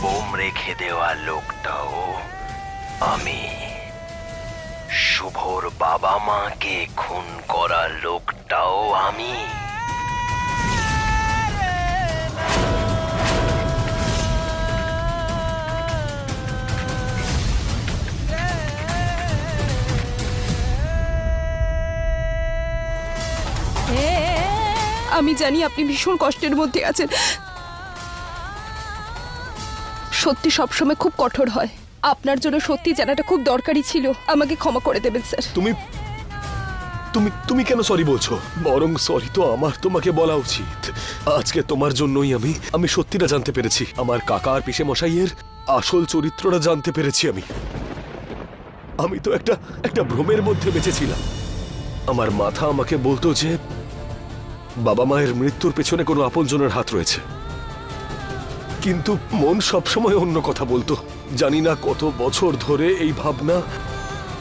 Bomb রেখে দেওয়া লোকটাও আমি শুভর বাবা মাকে খুন করা লোকটাও আমি। আমি জানি আপনি ভীষণ কষ্টের মধ্যে আছেন। সত্যি সবসময় খুব কঠোর হয়। আপনার জন্য সত্যি জানাটা খুব দরকারি ছিল। আমাকে ক্ষমা করে দেবেন, স্যার। তুমি তুমি তুমি কেন সরি বলছো? বরং সরি তো আমার, তোমাকে বলা উচিত। আজকে তোমার জন্যই আমি আমি সত্যিটা জানতে পেরেছি। আমার কাকা আর পিসে মশাইয়ের আসল চরিত্রটা জানতে পেরেছি আমি। আমি তো একটা একটা ভ্রমের মধ্যে বেঁচেছিলাম। আমার মাথা আমাকে বলতো যে, বাবা মায়ের মৃত্যুর পেছনে কোনো আপনজনের হাত রয়েছে। কিন্তু মন সবসময় অন্য কথা বলতো। জানি না কত বছর ধরে এই ভাবনা,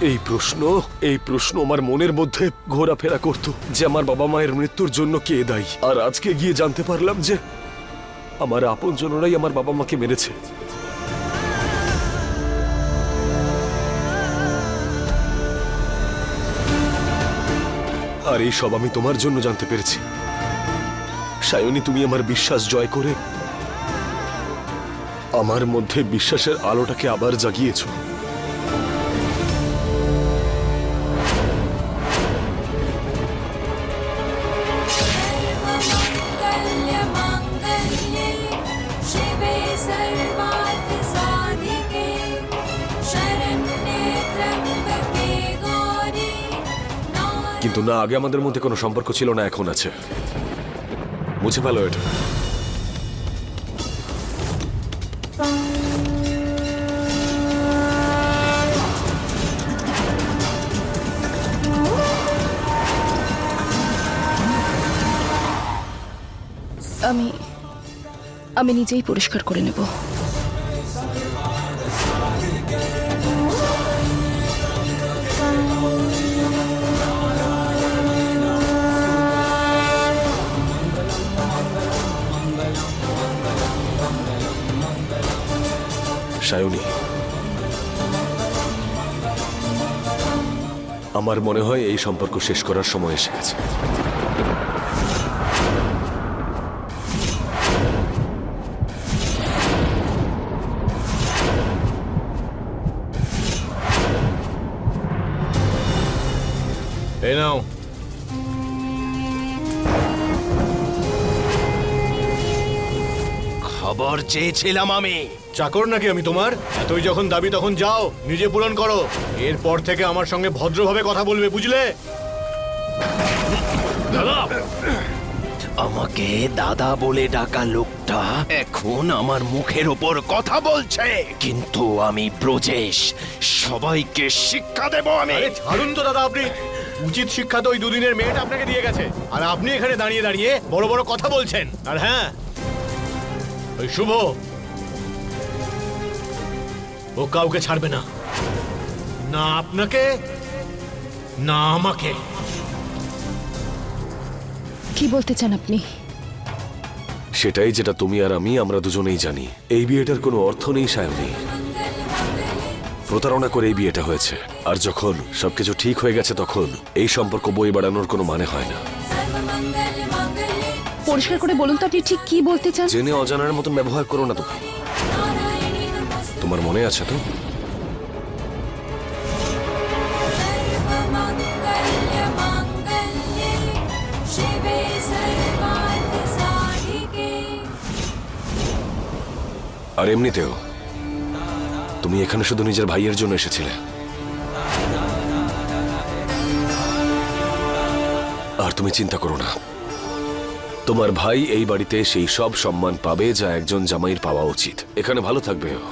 এই প্রশ্ন এই প্রশ্ন আমার মনের মধ্যে ঘোরাফেরা করত যে আমার বাবা মায়ের মৃত্যুর জন্য কে দায়ী। আর আজকে গিয়ে জানতে পারলাম যে আমার আপনজনরাই আমার বাবা মাকে মেরেছে। আর এই সব আমি তোমার জন্য জানতে পেরেছি। সায়নী, তুমি আমার বিশ্বাস জয় করে আমার মধ্যে বিশ্বাসের আলোটাকে আবার জাগিয়েছ। কিন্তু না, আগে আমাদের মধ্যে কোনো সম্পর্ক ছিল না, এখন আছে। বুঝে ভালো এটা। আমি আমি নিজেই পরিষ্কার করে নেব। সায়নী, আমার মনে হয় এই সম্পর্ক শেষ করার সময় এসে গেছে। এই নাও খবর চেয়েছিলাম আমি। চাকর নাকি আমি তোমার? এতই যখন দাবি তখন যাও নিজে পূরণ করো। এরপর থেকে আমার সঙ্গে ভদ্রভাবে কথা বলবে বুঝলে? আমাকে দাদা বলে ডাকা লোকটা এখন আমার মুখের ওপর কথা বলছে। কিন্তু আমি ব্রজেশ সবাইকে শিক্ষা দেব আমি। আরে ছাড়ুন তো দাদা আপনি উচিত শিক্ষা তো ওই দুদিনের মেয়েটা আপনাকে দিয়ে গেছে। আর আপনি এখানে দাঁড়িয়ে দাঁড়িয়ে বড় বড় কথা বলছেন। আর হ্যাঁ ওই শুভ ও কাউকে ছাড়বে না। না আপনাকে না আমাকে। কি বলতে চান আপনি? সেটাই যেটা তুমি আর আমি আমরা দুজনেই জানি। এই বিয়েটার কোনো অর্থ নেই সায়নী। প্রতারণা করে এই বিয়েটা হয়েছে। আর যখন সবকিছু ঠিক হয়ে গেছে তখন এই সম্পর্ক বই বাড়ানোর কোনো মানে হয় না। পরিষ্কার করে বলুন তো আপনি ঠিক কি বলতে চান? জেনে অজানার মতন ব্যবহার করো না তুমি তোমার মনে আছে তো? আর এমনিতেও তুমি এখানে শুধু নিজের ভাইয়ের জন্য এসেছিলে। আর তুমি চিন্তা করো না। তোমার ভাই এই বাড়িতে সেই সব সম্মান পাবে যা একজন জামাইয়ের পাওয়া উচিত। এখানে ভালো থাকবে ও।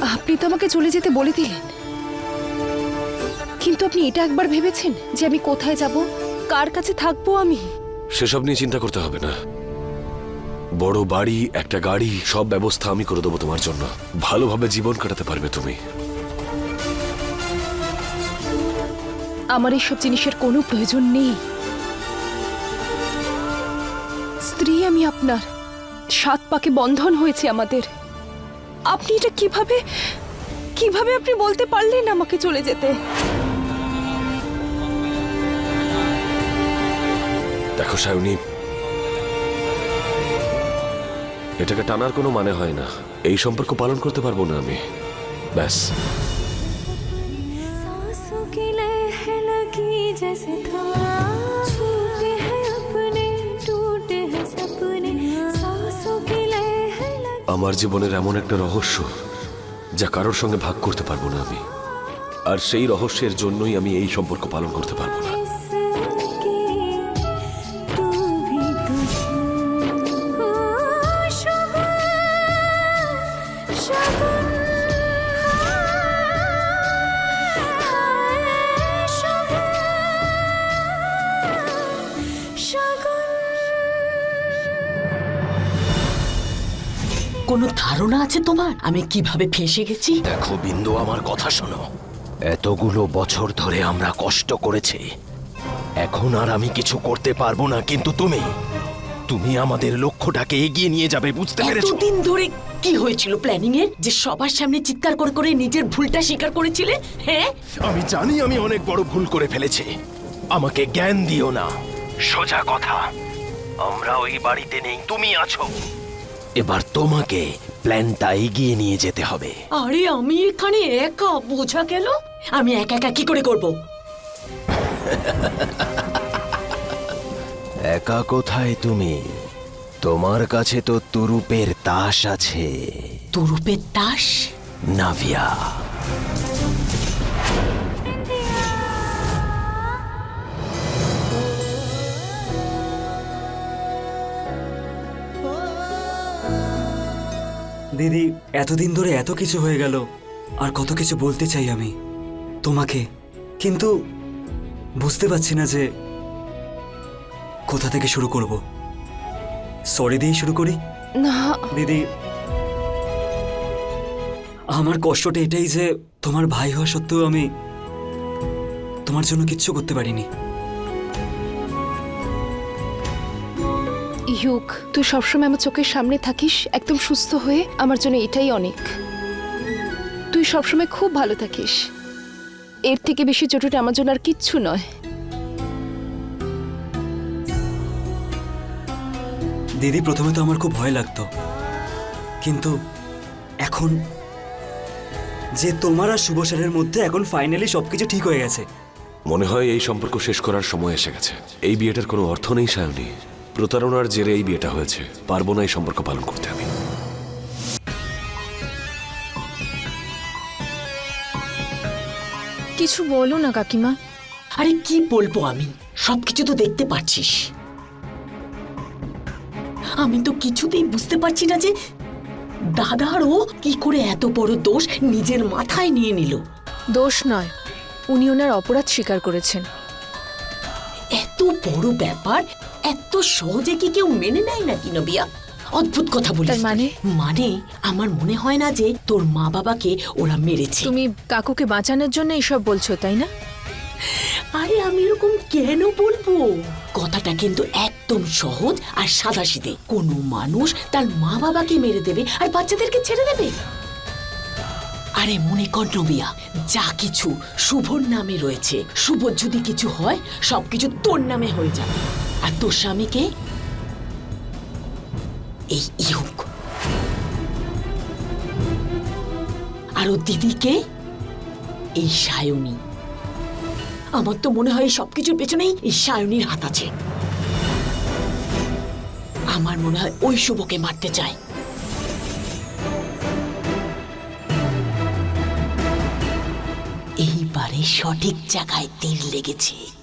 আপনি তো আমাকে চলে যেতে বলে দিলেন। কিন্তু আপনি এটা একবার ভেবেছেন যে আমি কোথায় যাব? কার কাছে থাকব আমি? সেসব নিয়ে চিন্তা করতে হবে না। বড় বাড়ি একটা গাড়ি সব ব্যবস্থা আমি করে দেবো তোমার জন্য। ভালোভাবে জীবন কাটাতে পারবে তুমি। আমার এইসব জিনিসের কোনো প্রয়োজন নেই। স্ত্রী আমি আপনার। সাত পাকে বন্ধন হয়েছে আমাদের। আপনি এটা কীভাবে কীভাবে আপনি বলতে পারলেন আমাকে চলে যেতে? দেখো সায়নী এটাকে টানার কোনো মানে হয় না। এই সম্পর্ক পালন করতে পারব না আমি। ব্যাস। আমার জীবনের এমন একটা রহস্য যা কারোর সঙ্গে ভাগ করতে পারব না আমি। আর সেই রহস্যের জন্যই আমি এই সম্পর্ক পালন করতে পারব না। কোনো ধারণা আছে তোমার? আমি কীভাবে ফেসে গেছি? দেখো বিন্দু, আমার কথা শোনো। এতগুলো বছর ধরে আমরা কষ্ট করেছি। এখন আর আমি কিছু করতে পারব না, কিন্তু তুমি তুমি আমাদের লক্ষ্যটাকে এগিয়ে নিয়ে যাবে বুঝতে পেরেছ? এতদিন ধরে কি হয়েছিল প্ল্যানিং এর যে সবার সামনে চিৎকার করে করে নিজের ভুলটা স্বীকার করেছিলে? হ্যাঁ? আমি জানি আমি অনেক বড় ভুল করে ফেলেছি। আমাকে জ্ঞান দিও না। সোজা কথা। আমরা ওই বাড়িতে নেই তুমি আছো। এবার তোমাকে প্ল্যানটা এগিয়ে নিয়ে যেতে হবে। আরে আমি এখানে একা? বোঝা গেল? আমি একা একা কি করে করব? একা কোথায় তুমি? তোমার কাছে তো তুরুপের তাস আছে। তুরুপের তাস? নাভিয়া। দিদি এতদিন ধরে এত কিছু হয়ে গেল। আর কত কিছু বলতে চাই আমি তোমাকে। কিন্তু বুঝতে পারছি না যে কোথা থেকে শুরু করব? সরি দিয়েই শুরু করি? না। দিদি আমার কষ্টটা এটাই যে তোমার ভাই হওয়া সত্ত্বেও আমি তোমার জন্য কিচ্ছু করতে পারিনি। ইউক তুই সবসময় আমার চোখের সামনে থাকিস একদম সুস্থ হয়ে আমার জন্য এটাই অনেক। তুই সবসময় খুব ভালো থাকিস। এর থেকে বেশি চোটটা আমার জন্য আর কিচ্ছু নয়। দিদি প্রথমে তো আমার খুব ভয় লাগতো। কিন্তু এখন যে তোমার আর শুভ স্যারের মধ্যে এখন ফাইনালি সবকিছু ঠিক হয়ে গেছে। মনে হয় এই সম্পর্ক শেষ করার সময় এসে গেছে। এই বিয়েটার কোনো অর্থ নেই সায়নী। প্রতারণার জেরে এই বিয়েটা হয়েছে। পারব না এই সম্পর্ক পালন করতে আমি। কিছু বলো না কাকিমা। আরে কি বলব আমি? সবকিছু তো দেখতে পাচ্ছিস। আমি তো কিছুতেই বুঝতে পারছি না যে দাদারও কি করে এত বড় দোষ নিজের মাথায় নিয়ে নিল। দোষ নয় উনি ওনার অপরাধ স্বীকার করেছেন। এত বড় ব্যাপার এত সহজে কি কেউ মেনে নেয় নাকি নবিয়া? অদ্ভুত কথা বলিস মানে? মানে আমার মনে হয় না যে তোর মা বাবাকে ওরা মেরেছে। তুমি কাকুকে বাঁচানোর জন্য এইসব বলছো তাই না? আরে আমি এরকম কেন বলব? কথাটা কিন্তু একদম সহজ আর সাদাসিধে। কোনো মানুষ তার মা বাবাকে মেরে দেবে আর বাচ্চাদেরকে ছেড়ে দেবে। আরে মনে কর নবিয়া, যা কিছু শুভর নামে রয়েছে শুভ যদি কিছু হয়, সবকিছু তোর নামে হয়ে যাবে। আর তোর স্বামীকে? এই ইহুক। আর ও দিদিকে? এই সায়নী। আমার তো মনে হয় সবকিছুর পেছনেই এই সায়নীর হাত আছে। আমার মনে হয় ওই শুভকে মারতে চায় এইবারে সঠিক জায়গায় তীর লেগেছে।